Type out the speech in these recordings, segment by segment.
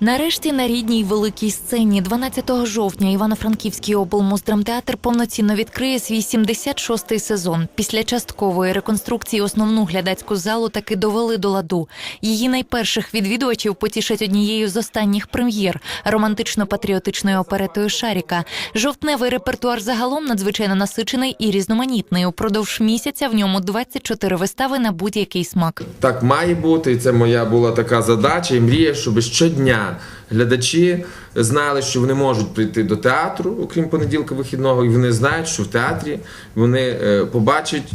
Нарешті на рідній великій сцені 12 жовтня Івано-Франківський облмуздрамтеатр повноцінно відкриє свій 76-й сезон. Після часткової реконструкції основну глядацьку залу таки довели до ладу. Її найперших відвідувачів потішать однією з останніх прем'єр романтично-патріотичною оперетою Шаріка. Жовтневий репертуар загалом надзвичайно насичений і різноманітний. Упродовж місяця в ньому 24 вистави на будь-який смак. Так має бути, це моя була така задача і мрія, щоб щодня глядачі знали, що вони можуть прийти до театру, окрім понеділка вихідного, і вони знають, що в театрі вони е, побачать.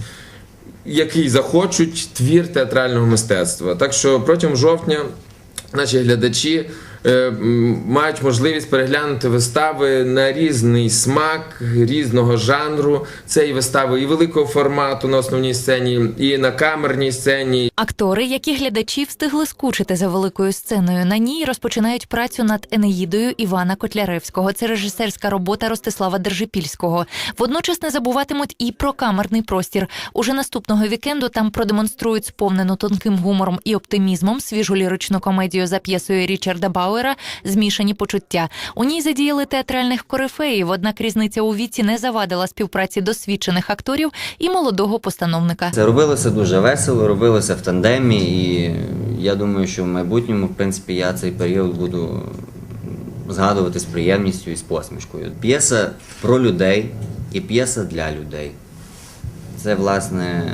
Який захочуть твір театрального мистецтва. Так що протягом жовтня наші глядачі мають можливість переглянути вистави на різний смак, різного жанру. Це і вистави і великого формату на основній сцені, і на камерній сцені, Актори, які глядачі встигли скучити за великою сценою, на ній розпочинають працю над Енеїдою Івана Котляревського. Це режисерська робота Ростислава Держипільського. Водночас не забуватимуть і про камерний простір. Уже наступного вікенду там продемонструють сповнену тонким гумором і оптимізмом свіжу ліричну комедію за п'єсою Річарда Бауера Змішані почуття. У ній задіяли театральних корифеїв, однак різниця у віці не завадила співпраці досвідчених акторів і молодого постановника. Це робилося дуже весело, робилося в тандемі, і я думаю, що в майбутньому, в принципі, я цей період буду згадувати з приємністю і з посмішкою. П'єса про людей і п'єса для людей. Це, власне,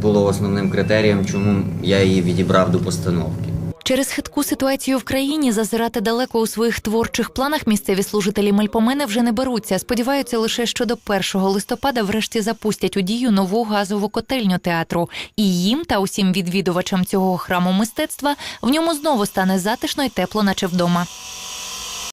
було основним критерієм, чому я її відібрав до постановки. Через хитку ситуацію в країні зазирати далеко у своїх творчих планах місцеві служителі Мельпомени вже не беруться. Сподіваються лише, що до 1 листопада врешті запустять у дію нову газову котельню театру. І їм та усім відвідувачам цього храму мистецтва в ньому знову стане затишно й тепло, наче вдома.